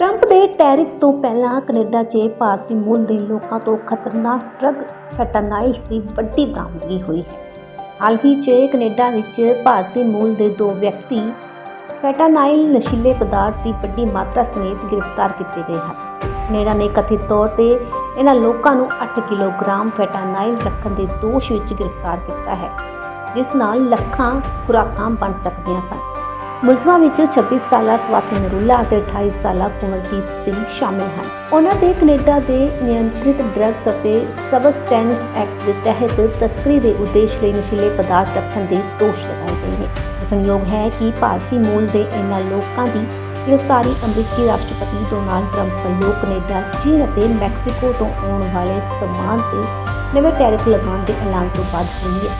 Trump ਦੇ tariff ਤੋਂ ਪਹਿਲਾਂ ਕੈਨੇਡਾ 'ਚ ਭਾਰਤੀ ਮੂਲ ਦੇ ਲੋਕਾਂ ਤੋਂ ਖਤਰਨਾਕ ਡਰੱਗ ਫੈਟਾਨਾਈਲਸ ਦੀ ਵੱਡੀ ਬਰਾਮਦਗੀ ਹੋਈ ਹੈ। ਹਾਲ ਹੀ 'ਚ ਕੈਨੇਡਾ ਵਿੱਚ ਭਾਰਤੀ ਮੂਲ ਦੇ ਦੋ ਵਿਅਕਤੀ ਫੈਟਾਨਾਈਲ ਨਸ਼ੀਲੇ ਪਦਾਰਥ ਦੀ ਵੱਡੀ ਮਾਤਰਾ ਸਮੇਤ ਗ੍ਰਿਫਤਾਰ ਕੀਤੇ ਗਏ ਹਨ। ਕੈਨੇਡਾ ਨੇ ਕਥਿਤ ਤੌਰ ਤੇ ਇਹਨਾਂ ਲੋਕਾਂ ਨੂੰ 8 ਕਿਲੋਗ੍ਰਾਮ ਫੈਟਾਨਾਈਲ ਰੱਖਣ ਦੇ ਦੋਸ਼ ਵਿੱਚ ਗ੍ਰਿਫਤਾਰ ਕੀਤਾ ਹੈ, ਜਿਸ ਨਾਲ ਲੱਖਾਂ ਖੁਰਾਕਾਂ ਬਣ ਸਕਦੀਆਂ ਸਨ। ਮੁਲਜ਼ਮਾਂ ਵਿੱਚ 26 ਸਾਲਾ ਸਵਾਤੀ ਨਰੂਲਾ ਅਤੇ 28 ਸਾਲਾ ਕੁੰਵਰਦੀਪ ਸਿੰਘ ਸ਼ਾਮਿਲ ਹਨ। ਉਹਨਾਂ ਦੇ ਕੈਨੇਡਾ ਦੇ ਨਿਯੰਤਰਿਤ ਡਰੱਗਸ ਅਤੇ ਸਬਸਟੈਂਸ ਐਕਟ ਦੇ ਤਹਿਤ ਤਸਕਰੀ ਦੇ ਉਦੇਸ਼ ਲਈ ਨਸ਼ੀਲੇ ਪਦਾਰਥ ਰੱਖਣ ਦੇ ਦੋਸ਼ ਲਗਾਏ ਗਏ ਨੇ। ਦੱਸਣਯੋਗ ਹੈ ਕਿ ਭਾਰਤੀ ਮੂਲ ਦੇ ਇਹਨਾਂ ਲੋਕਾਂ ਦੀ ਗ੍ਰਿਫਤਾਰੀ ਅਮਰੀਕੀ ਰਾਸ਼ਟਰਪਤੀ ਡੋਨਾਲਡ ਟਰੰਪ ਵੱਲੋਂ ਕੈਨੇਡਾ, ਚੀਨ ਅਤੇ ਮੈਕਸੀਕੋ ਤੋਂ ਆਉਣ ਵਾਲੇ ਸਮਾਨ ਤੇ ਨਵੇਂ ਟੈਰਿਫ ਲਗਾਉਣ ਦੇ ਐਲਾਨ ਤੋਂ ਬਾਅਦ ਹੋਈ ਹੈ।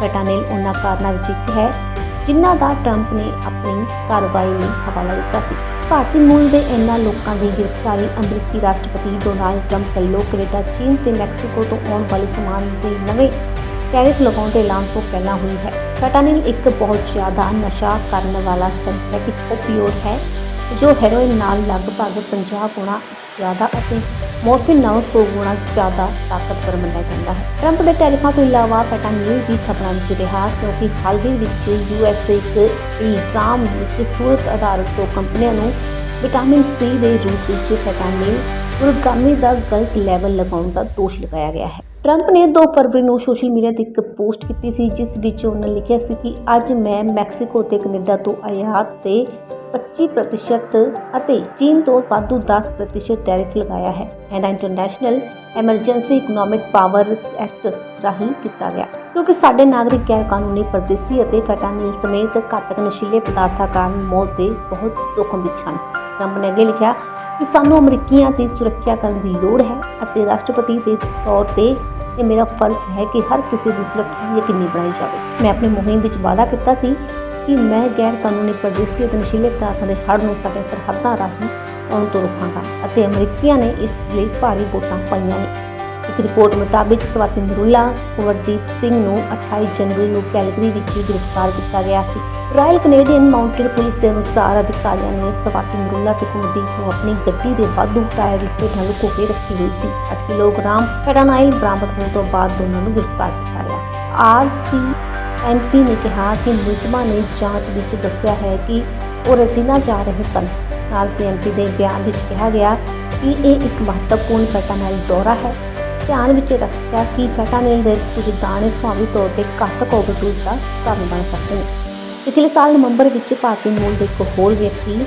ਫੈਟਾਨਿਲ ਉਹਨਾਂ ਕਾਰਨਾਂ ਵਿੱਚ ਇੱਕ ਹੈ ਜਿਨ੍ਹਾਂ ਦਾ ਟਰੰਪ ਨੇ ਆਪਣੀ ਕਾਰਵਾਈ ਲਈ ਹਵਾਲਾ ਦਿੱਤਾ ਸੀ। ਭਾਰਤੀ ਮੂਲ ਦੇ ਇਹਨਾਂ ਲੋਕਾਂ ਦੀ ਗ੍ਰਿਫਤਾਰੀ ਅਮਰੀਕੀ ਰਾਸ਼ਟਰਪਤੀ ਡੋਨਾਲਡ ਟਰੰਪ ਵੱਲੋਂ ਕੈਨੇਡਾ, ਚੀਨ ਤੇ ਮੈਕਸੀਕੋ ਤੋਂ ਆਉਣ ਵਾਲੇ ਸਮਾਨ ਦੇ ਨਵੇਂ ਟੈਰਿਫ ਲਗਾਉਣ ਦੇ ਐਲਾਨ ਤੋਂ ਪਹਿਲਾਂ ਹੋਈ ਹੈ। ਫੈਟਾਨਿਲ ਇੱਕ ਬਹੁਤ ਜ਼ਿਆਦਾ ਨਸ਼ਾ ਕਰਨ ਵਾਲਾ ਸਿੰਥੈਟਿਕ ਓਪੀਓਡ ਹੈ, ਜੋ ਹੈਰੋਇਨ ਨਾਲ ਲਗਭਗ 50 ਗੁਣਾ ਜ਼ਿਆਦਾ ਅਤੇ ਮੋਰਫਿਨ ਨਾਲੋਂ 100 ਗੁਣਾ ਜ਼ਿਆਦਾ ਤਾਕਤਵਰ ਮੰਨਿਆ ਜਾਂਦਾ ਹੈ। ਟਰੰਪ ਦੇ ਟੈਰਿਫਾਂ ਤੋਂ ਇਲਾਵਾ ਫੈਟਾਨਿਲ ਵੀ ਖਬਰਾਂ ਵਿੱਚ ਰਿਹਾ ਕਿਉਂਕਿ ਹਾਲ ਹੀ ਵਿੱਚ ਯੂਐਸ ਦੇ ਇੱਕ ਇਲਜ਼ਾਮ ਵਿੱਚ ਸੂਰਤ ਆਧਾਰਿਤ ਤੋਂ ਕੰਪਨੀਆਂ ਨੂੰ ਵਿਟਾਮਿਨ ਸੀ ਦੇ ਰੂਪ ਵਿੱਚ ਫੈਟਾਨਿਲ ਉਰਗਾਮੀ ਦਾ ਗਲਤ ਲੈਵਲ ਲਗਾਉਣ ਦਾ ਦੋਸ਼ ਲਗਾਇਆ ਗਿਆ ਹੈ। ਟਰੰਪ ਨੇ 2 ਫਰਵਰੀ ਨੂੰ ਸੋਸ਼ਲ ਮੀਡੀਆ ਤੇ ਇੱਕ ਪੋਸਟ ਕੀਤੀ ਸੀ, ਜਿਸ ਵਿੱਚ ਉਹਨਾਂ ਲਿਖਿਆ ਸੀ ਕਿ ਅੱਜ ਮੈਂ ਮੈਕਸੀਕੋ ਤੇ ਕੈਨੇਡਾ ਤੋਂ ਆਯਾਤ ਤੇ 25% ਅਤੇ ਚੀਨ ਤੋਂ ਵਾਧੂ 10% ਟੈਰਿਫ ਲਗਾਇਆ ਹੈ। ਇਹਨਾਂ international emergency economic powers act ਰਾਹੀਂ ਕੀਤਾ ਗਿਆ। ਕਿਉਂਕਿ ਸਾਡੇ ਨਾਗਰਿਕ ਗੈਰ ਕਾਨੂੰਨੀ ਪਰਦੇਸੀ ਅਤੇ ਫੈਟਾਨਿਲ ਸਮੇਤ ਘਾਤਕ ਨਸ਼ੀਲੇ ਪਦਾਰਥਾਂ ਕਾਰਨ ਮੌਤ ਦੇ ਬਹੁਤ ਜ਼ੋਖਮ ਵਿੱਚ ਹਨ। ਟਰੰਪ ਨੇ ਅੱਗੇ ਲਿਖਿਆ, ਕਿ ਸਾਨੂੰ ਅਮਰੀਕੀਆਂ ਦੀ ਸੁਰੱਖਿਆ ਕਰਨ ਦੀ ਲੋੜ ਹੈ ਅਤੇ ਰਾਸ਼ਟਰਪਤੀ ਦੇ ਤੌਰ ਤੇ ਇਹ ਮੇਰਾ ਫਰਜ਼ ਹੈ ਕਿ ਹਰ ਕਿਸੇ ਦੀ ਸੁਰੱਖਿਆ ਯਕੀਨੀ ਬਣਾਈ ਜਾਵੇ। ਮੈਂ ਆਪਣੀ ਮੁਹਿੰਮ ਵਿੱਚ ਵਾਅਦਾ ਕੀਤਾ ਸੀ ਕਿ ਮੈਂ ਗੈਰ ਕਾਨੂੰਨੀ ਪਰਦੇਸੀ ਅਤੇ ਨਸ਼ੀਲੇ ਪਦਾਰਥਾਂ ਦੇ ਹੜ੍ਹ ਨੂੰ ਸਾਡੇ ਸਰਹੱਦਾਂ ਰਾਹੀਂ ਆਉਣ ਤੋਂ ਰੋਕਾਂਗਾ ਅਤੇ ਅਮਰੀਕੀਆਂ ਨੇ ਇਸ ਲਈ ਭਾਰੀ ਵੋਟਾਂ ਪਾਈਆਂ ਨੇ। ਇੱਕ ਰਿਪੋਰਟ ਮੁਤਾਬਿਕ ਸਵਾਤੀ ਨਰੂਲਾ ਕੁਵਰਦੀਪ ਸਿੰਘ ਨੂੰ 28 ਜਨਵਰੀ ਨੂੰ ਕੈਲਗਰੀ ਵਿੱਚ ਗ੍ਰਿਫਤਾਰ ਕੀਤਾ ਗਿਆ ਸੀ। ਰਾਇਲ ਕੈਨੇਡੀਅਨ ਮਾਊਂਟਡ ਪੁਲਿਸ ਦੇ ਅਨੁਸਾਰ ਅਧਿਕਾਰੀਆਂ ਨੇ ਸਵਾਤੀ ਨਰੂਲਾ ਤੇ ਕੁਵਰਦੀਪ ਨੂੰ ਆਪਣੀ ਗੱਡੀ ਦੇ ਵਾਧੂ ਟਾਇਰ ਹੇਠਾਂ ਲੁਕੋ ਕੇ ਰੱਖੀ ਹੋਈ ਸੀ। 8 ਕਿਲੋਗ੍ਰਾਮ ਫੈਟਾਨਾਈਲ ਬਰਾਮਦ ਹੋਣ ਤੋਂ ਬਾਅਦ ਦੋਨਾਂ ਨੂੰ ਗ੍ਰਿਫਤਾਰ ਕੀਤਾ ਗਿਆ। ਆਰਸੀ ਐਮਪੀ ਨੇ ਕਿਹਾ ਕਿ ਮੁਲਜ਼ਮਾਂ ਨੇ ਜਾਂਚ ਵਿੱਚ ਦੱਸਿਆ ਹੈ ਕਿ ਉਹ ਰਜ਼ੀਨਾ ਜਾ ਰਹੇ ਸਨ। ਆਰਸੀਐਮਪੀ ਦੇ ਬਿਆਨ ਵਿੱਚ ਕਿਹਾ ਗਿਆ ਕਿ ਇਹ ਇੱਕ ਮਹੱਤਵਪੂਰਨ ਫੈਟਾਨਾਈਲ ਦੌਰਾ ਹੈ। ਧਿਆਨ ਵਿੱਚ ਰੱਖਿਆ ਕਿ ਫੈਟਾਨਾਈਲ ਦੇ ਕੁਝ ਦਾਣੇ ਸੁਭਾਵੀ ਤੌਰ ਤੇ ਘਾਤਕ ਓਵਰਡੋਜ਼ ਦਾ ਕਾਰਨ ਬਣ ਸਕਦੇ ਨੇ। ਪਿਛਲੇ ਸਾਲ ਨਵੰਬਰ ਵਿੱਚ ਭਾਰਤੀ ਮੂਲ ਦੇ ਇੱਕ ਹੋਰ ਵਿਅਕਤੀ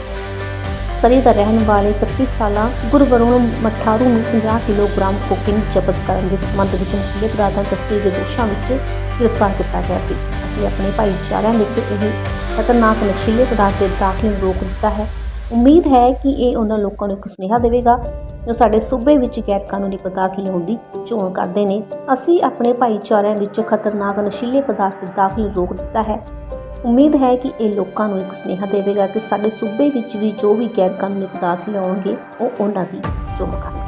ਸਰੀ ਦਾ ਰਹਿਣ ਵਾਲੇ 31 ਸਾਲਾ ਗੁਰਵਰੁਣ ਮਠਾਰੂ ਨੂੰ 50 ਕਿਲੋਗ੍ਰਾਮ ਕੋਕੇਨ ਜ਼ਬਤ ਕਰਨ ਦੇ ਸੰਬੰਧ ਵਿੱਚ ਨਸ਼ੀਲੇ ਪਦਾਰਥਾਂ ਤਸਕਰੀ ਦੇ ਦੋਸ਼ਾਂ ਵਿੱਚ ਗ੍ਰਿਫਤਾਰ ਕੀਤਾ ਗਿਆ ਸੀ। ਅਸੀਂ ਆਪਣੇ ਭਾਈਚਾਰਿਆਂ ਵਿੱਚ ਇਹ ਖਤਰਨਾਕ ਨਸ਼ੀਲੇ ਪਦਾਰਥ ਦੇ ਦਾਖਲੇ ਨੂੰ ਰੋਕ ਦਿੱਤਾ ਹੈ। ਉਮੀਦ ਹੈ ਕਿ ਇਹ ਉਹਨਾਂ ਲੋਕਾਂ ਨੂੰ ਇੱਕ ਸੁਨੇਹਾ ਦੇਵੇਗਾ ਜੋ ਸਾਡੇ ਸੂਬੇ ਵਿੱਚ ਗੈਰ ਕਾਨੂੰਨੀ ਪਦਾਰਥ ਲਿਆਉਣ ਦੀ ਚੋਣ ਕਰਦੇ ਨੇ। ਅਸੀਂ ਆਪਣੇ ਭਾਈਚਾਰਿਆਂ ਵਿੱਚ ਖਤਰਨਾਕ ਨਸ਼ੀਲੇ ਪਦਾਰਥ ਦੇ ਦਾਖਲੇ ਰੋਕ ਦਿੱਤਾ ਹੈ। ਉਮੀਦ ਹੈ ਕਿ ਇਹ ਲੋਕਾਂ ਨੂੰ ਇੱਕ ਸੁਨੇਹਾ ਦੇਵੇਗਾ ਕਿ ਸਾਡੇ ਸੂਬੇ ਵਿੱਚ ਵੀ ਜੋ ਵੀ ਗੈਰ ਕਾਨੂੰਨੀ ਪਦਾਰਥ ਲਿਆਉਣਗੇ, ਉਹ ਉਹਨਾਂ ਦੀ ਚੋਣ ਕਰਨ